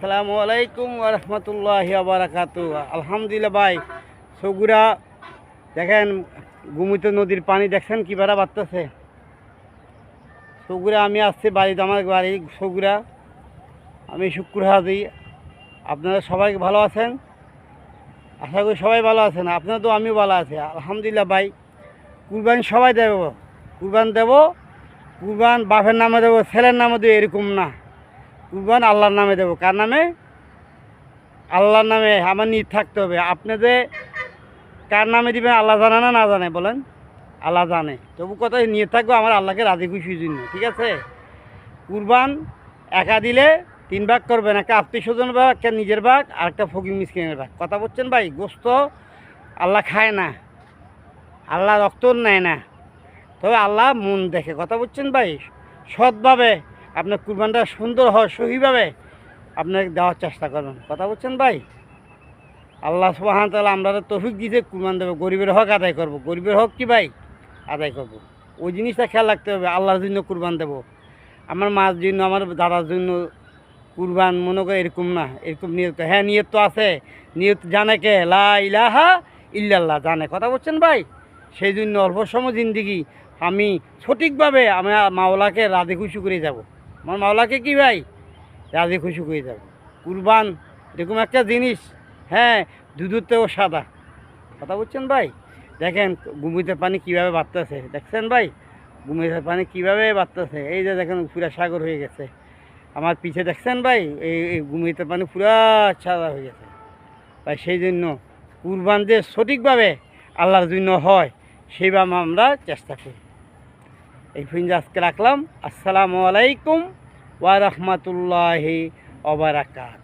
আসসালামু আলাইকুম রহমতুল্লাহ বারাকাত। আলহামদুলিল্লাহ ভাই সগুরা দেখেন, গুমিত নদীর পানি দেখছেন কী বেড়া বাড়তেছে? সগুরা আমি আসছি বাড়িতে আমার বাড়ি সগুরা আমি শুক্র হাজি। আপনারা সবাই ভালো আছেন? আশা করি সবাই ভালো আছেন, আপনারা তো আমিও ভালো আছি। আলহামদুলিল্লাহ ভাই, কুরবান সবাই দেব, কুরবান দেব, কুরবান বাপের নামে দেবো, ছেলের নামে দেবো, এরকম না। কুরবান আল্লাহর নামে দেবো। কার নামে? আল্লাহর নামে আমার নিজ থাকতে হবে। আপনি যে কার নামে দিবেন আল্লাহ জানে না না জানে, বলেন? আল্লাহ জানে। তবু কথা নিয়ে থাকব, আমার আল্লাহকে রাজি খুশির জন্য, ঠিক আছে? কুরবান একা দিলে তিন ভাগ করবেন, একটা আত্মীয় স্বজনের ভাগ, একটা নিজের ভাগ, আর একটা ফকির মিসকিনের ভাগ। কথা বলছেন ভাই? গোস্ত আল্লাহ খায় না। আল্লাহ রক্ত নেয় না। তবে আল্লাহ মন দেখে। কথা বলছেন ভাই? সৎভাবে আপনার কুরবানটা সুন্দর হয় সহিভাবে আপনাকে দেওয়ার চেষ্টা করবেন। কথা বলছেন ভাই? আল্লাহ সুবাহান তাহলে আমরা তফিক দিতে কুরবান দেবো। গরিবের হক আদায় করব। গরিবের হক কি ভাই? আদায় করব। ওই জিনিসটা খেয়াল রাখতে হবে, আল্লাহর জন্য কুরবান দেবো। আমার মার জন্য, আমার দাদার জন্য কুরবান মনে করে এরকম না, এরকম নিয়ত হ্যাঁ নিয়ত তো আছে। নিয়ত জানে কে? লা ইলাহা ইল্লাল্লাহ জানে। কথা বলছেন ভাই? সেই জন্য অল্প সময় জিন্দিগি আমি সঠিকভাবে আমি মাওলাকে রাধে খুশি করে যাব। আমার মাওলাকে কি ভাই? রাজি খুশি করে যাব কুরবান, এরকম একটা জিনিস। হ্যাঁ দুধুতেও সাদা। কথা বলছেন ভাই? দেখেন, গুমিতে পানি কীভাবে বাড়তেছে। দেখছেন ভাই? গুমিতে পানি কীভাবে বাড়তেছে? এই যে দেখেন, পুরা সাগর হয়ে গেছে। আমার পিছে দেখছেন ভাই? এই এই গুমিতে পানি পুরা সাদা হয়ে গেছে। ভাই, সেই জন্য কুরবান যে সঠিকভাবে আল্লাহর জন্য হয়, সেইভাবে আমরা চেষ্টা করি। এই ফিঞ্জ আজকে রাখলাম। আসসালামু আলাইকুম ওয়া রাহমাতুল্লাহি ওয়া বারাকাতুহু